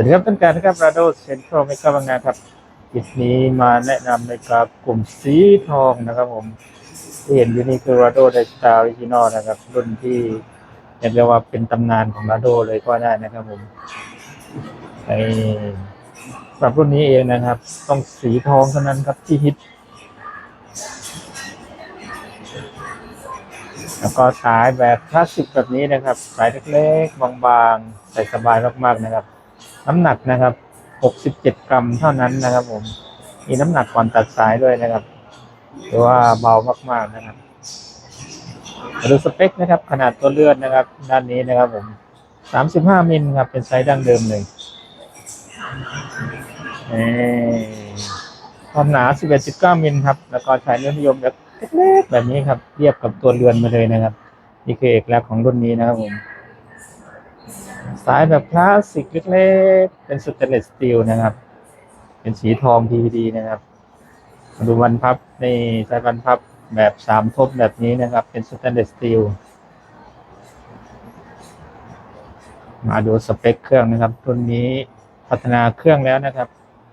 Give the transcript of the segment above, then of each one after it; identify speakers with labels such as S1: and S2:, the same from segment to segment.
S1: วัสดีครับท่านการนะครับราโดเซ็นทรัลเมกาบางนาครับคลิปนี้มาแนะนำในกับกลุ่มสีทองนะครับผมที่เห็นอยู่นี่คือราโดไดสตาร์ออริจินอลนะครับ รุ่นที่เรียกได้ว่าเป็นตำนานของราโดเลยก็ได้นะครับผมในสำหรับรุ่นนี้เองนะครับ ต้องสีทองเท่านั้นครับที่ฮิต แล้วก็สายแบบคลาสสิกแบบนี้นะครับ สายเล็กๆบางๆ ใส่สบายมากๆนะครับ น้ำหนักนะครับ 67 กรัมเท่านั้นนะครับ ผม มีน้ำหนักก่อนตัดสายด้วยนะครับหรือว่าเบามากๆนะครับมาดูสเปคนะครับ ขนาดตัวเลือดนะครับ ด้านนี้นะครับ ผม 35มิลครับ เป็นไซส์ดั้งเดิมเลยนี่ความหนา 11.9มิลครับ แล้วก็ใช้เนื้อนิยมแบบเล็กๆแบบนี้ครับเทียบกับตัวเรือนมาเลยนะครับ นี่คือเอกลักษณ์ของรุ่นนี้นะครับผม สายแบบคลาสสิกเล็กๆ เป็นสเตนเลสสตีลนะครับ เป็นสีทอง PVD นะครับมาดูวันพับในสายวันพับแบบสามทบแบบนี้นะครับ เป็นสเตนเลสสตีลมาดูสเปคเครื่องนะครับรุ่นนี้พัฒนาเครื่องแล้วนะครับ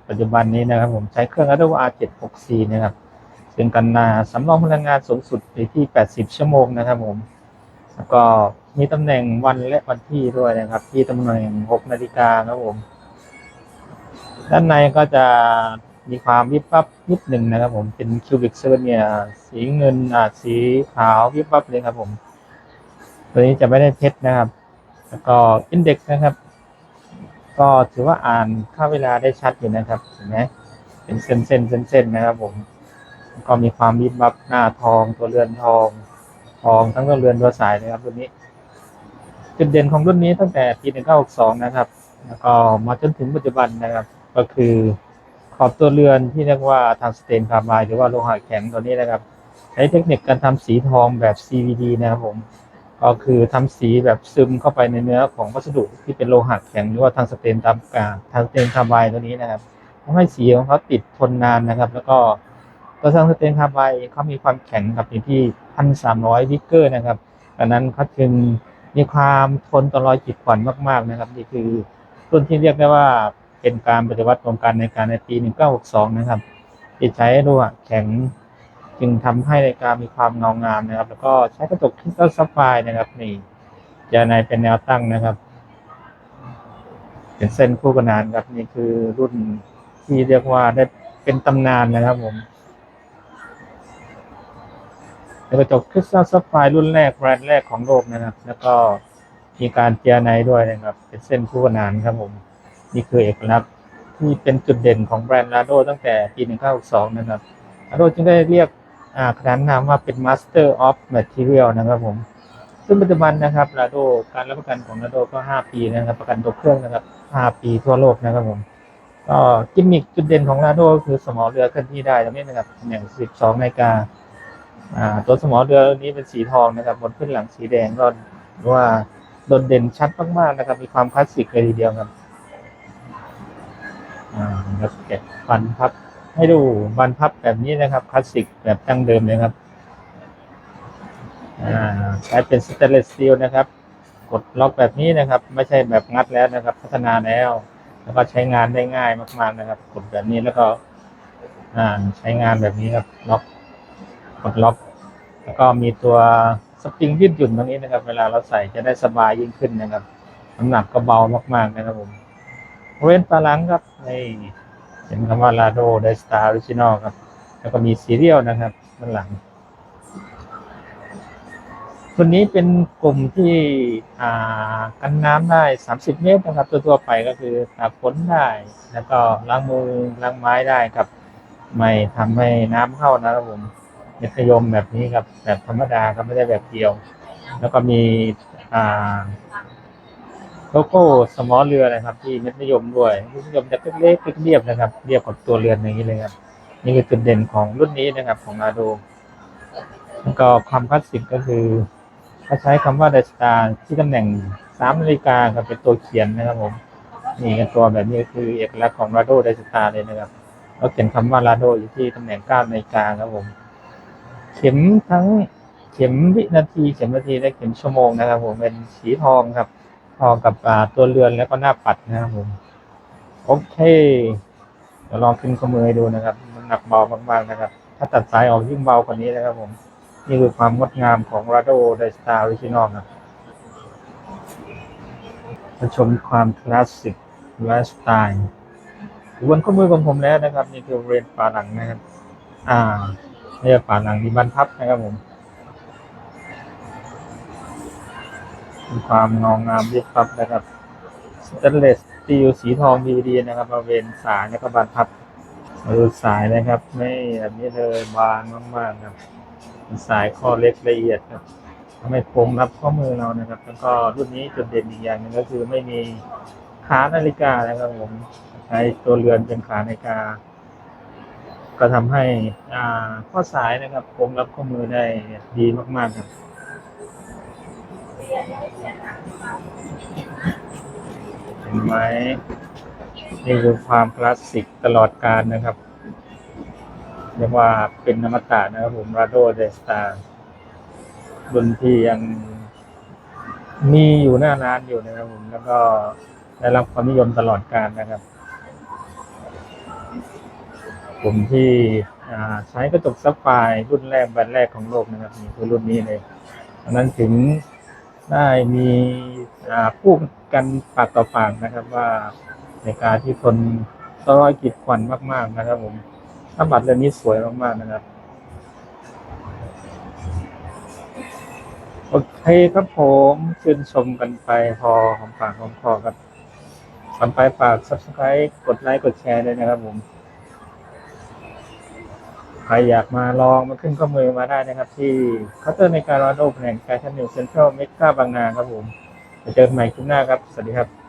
S1: ปัจจุบันนี้นะครับ ผมใช้เครื่อง Advo R764 นะครับซึ่งกันนาสำรองพลังงานสูงสุดไปที่ 80 ชั่วโมงนะครับผม แล้วก็ มีตำแหน่งวันและวันที่ด้วยนะครับ ที่ตำแหน่ง6นาฬิกาครับผม ด้านในก็จะมีความวิบวับนิดหนึ่งนะครับ ผมเป็นคิวบิกเซอร์เนี่ย สีเงินอ่าสีขาววิบวับเลยครับ ผม ตัวนี้จะไม่ได้เพชรนะครับ แล้วก็อินเด็กนะครับ ก็ถือว่าอ่านค่าเวลาได้ชัดอยู่นะครับเห็นไหมเป็นเส้นเส้นเส้นเส้นๆนะครับ ผม ก็มีความวิบวับหน้าทองตัวเรือนทอง ทองทั้งตัวเรือนตัวสายนะครับรุ่นนี้ จุดเด่นของรุ่นนี้ตั้งแต่ปี 1962 นะครับ แล้วก็มาจนถึงปัจจุบันนะครับ ก็คือขอบตัวเรือนที่เรียกว่าทางสเตนคาร์บายหรือว่าโลหะแข็งตัวนี้นะครับ ใช้เทคนิคการทำสีทองแบบ CVD นะครับผม ก็คือทำสีแบบซึมเข้าไปในเนื้อของวัสดุที่เป็นโลหะแข็งหรือว่าทางสเตนตามกาทางสเตนคาร์บายตัวนี้นะครับทำให้สีของเขาติดทนนานนะครับ แล้วก็ตัวทางสเตนคาร์บายเขามีความแข็งครับอยู่ที่1,300วิกเกอร์นะครับดังนั้นเขาจึง มีความทนต่อรอยขีดข่วนมาก ๆนะครับ นี่คือต้นที่เรียกได้ว่าเป็นการปฏิวัติวงการในการในปี 1962 นะครับที่ใช้โลหะแข็งจึงทำให้รายการมีความเงางามนะครับ แล้วก็ใช้กระจกคริสตัลซัฟไฟร์นะครับ นี่จะในเป็นแนวตั้งนะครับ เป็นเส้นคู่กันนานครับนี่คือรุ่นที่เรียกว่าได้เป็นตำนานนะครับผม เป็นกระจกคริสตัลซัฟไฟร์รุ่นแรกแบรนด์แรกของโลกนะครับ แล้วก็มีการเจียไนด้วยนะครับ เป็นเส้นคู่กันนานครับผม นี่คือเอกลักษณ์ที่เป็นจุดเด่นของแบรนด์ลาโดตั้งแต่ปี 1962 นะครับลาโดจึงได้เรียกขนานนามว่าเป็น Master of Material นะครับผม ซึ่งปัจจุบันนะครับลาโดการรับประกันของลาโดก็ 5 ปีนะครับ ประกันตัวเครื่องนะครับ 5 ปีทั่วโลกนะครับผม ก็กิมมิคจุดเด่นของลาโดก็คือสมอเรือเคลื่อนที่ได้ตรงนี้นะครับอย่าง12นาฬิกา อ่าตัวสมอเรือนี้เป็นสีทองนะครับบนพื้นหลังสีแดงก็ว่าโดดเด่นชัดมากๆนะครับ มีความคลาสสิกเลยทีเดียวครับอ่าแล้วแกะฟันพับให้ดูบันพับแบบนี้นะครับคลาสสิกแบบดั้งเดิมเลยครับอ่าใช้เป็นสเตนเลสสตีลนะครับ กดล็อกแบบนี้นะครับ ไม่ใช่แบบงัดแล้วนะครับ พัฒนาแล้ว แล้วก็ใช้งานได้ง่ายมาก ๆนะครับ กดแบบนี้แล้วก็ อ่าใช้งานแบบนี้ครับล็อก ดล็อกแล้วก็มีตัวสปริงยืดหยุ่นตรงนี้นะครับ เวลาเราใส่จะได้สบายยิ่งขึ้นนะครับน้ำหนักก็เบามากๆนะครับผมบริเว้นปลาลังครับนี่เห็นคำว่า Lado d ดสตาร์ออริจินอลครับ แล้วก็มีซีเรียลนะครับด้านหลังตัวนี้เป็นกลุ่มที่อ่ากันน้ำได้ 30 เมตรนะครับตัวทั่วไปก็คือตากฝนได้ แล้วก็ล้างมือล้างไม้ได้ครับ ไม่ทำให้น้ำเข้านะครับผม ม็ดขยมแบบนี้ครับ แบบธรรมดาครับไม่ได้แบบเดียว แล้วก็มีอ่าโลโก้สมอเรือนะครับ ที่ม็ดนิยมด้วยม็ดนิยมจะเล็กๆเรียบๆนะครับ เรียบกับตัวเรือนอย่างนี้เลยครับ นี่คือจุดเด่นของรุ่นนี้นะครับ ของอาโดแล้วก็ความคลาสสิกก็คือเขาใช้คำว่าเดสตาที่ตำแหน่งสามนาฬิกาครับเป็นตัวเขียนนะครับผมนี่กันตัวแบบนี้คือเอกลักษณ์ของราโดเดสตาเลยนะครับเราเขียนคำว่าราโดอยู่ที่ตำแหน่งเก้านาฬิกาครับผม เข็มทั้งเข็มวินาที เข็มนาทีและเข็มชั่วโมงนะครับ ผมเป็นสีทองครับพอกับตัวเรือนแล้วก็หน้าปัดนะครับผมโอเคเดี๋ยวลองขึ้นข้อมือให้ดูนะครับมันหนักเบามากๆนะครับ ถ้าตัดสายออกยิ่งเบากว่านี้นะครับ ผม นี่คือความงดงามของ Rado d i s t a r Original นะมาชมความคลาสสิกและสไตล์บนข้อมือของผมแล้วนะครับ นี่คือเรนฝาหลังนะครับ อ่า นี่คือฝาหลังที่บรรพับนะครับผมมีความงองงามดีครับนะครับสแตนเลสตีลสีทองดีๆนะครับบริเวณสายแล้วก็บรรพับมาดูสายนะครับ ไม่แบบนี้เลยบางมากๆครับสายข้อเล็กละเอียดครับทำให้โค้งรับข้อมือเรานะครับ แล้วก็รุ่นนี้จุดเด่นอีกอย่างหนึงก็คือไม่มีขานาฬิกานะครับผมใช้ตัวเรือนเป็นขานาฬิกา ก็ทำให้อ่าข้อสายนะครับโค้งรับข้อมือได้ดีมาก ๆ ครับเห็นไหมนี่คือความคลาสสิกตลอดกาลนะครับเรียกว่าเป็นนมตะนะครับผมราโดเดสตารุ่นที่ยังมีอยู่หน้าร้านอยู่นะครับผมแล้วก็ได้รับความนิยมตลอดกาลนะครับ ผมที่ใช้กระจกซับไฟรุ่นแรกแบรนด์แรกของโลกนะครับนี่คือรุ่นนี้เลยดังนั้นถึงได้มีพูดกันปากต่อปากนะครับว่าในการที่ทนรอยกีดขวัญมาก ๆ นะครับ ผมถ้าบัตรเรือนนี้สวยมาก ๆ นะครับโอเคครับผมชื่นชมกันไปพอหอมปากหอมคอครับก่อนไปฝาก subscribe กดไลค์ กดแชร์ด้วยนะครับผม ใครอยากมาลองมาขึ้นข้อมือมาได้นะครับ ที่เคาน์เตอร์ในการรอโดแผนการชั่นนิวเซ็นทรัลเมกาบางนาครับผมจะเจอกันใหม่คลิปหน้าครับ สวัสดีครับ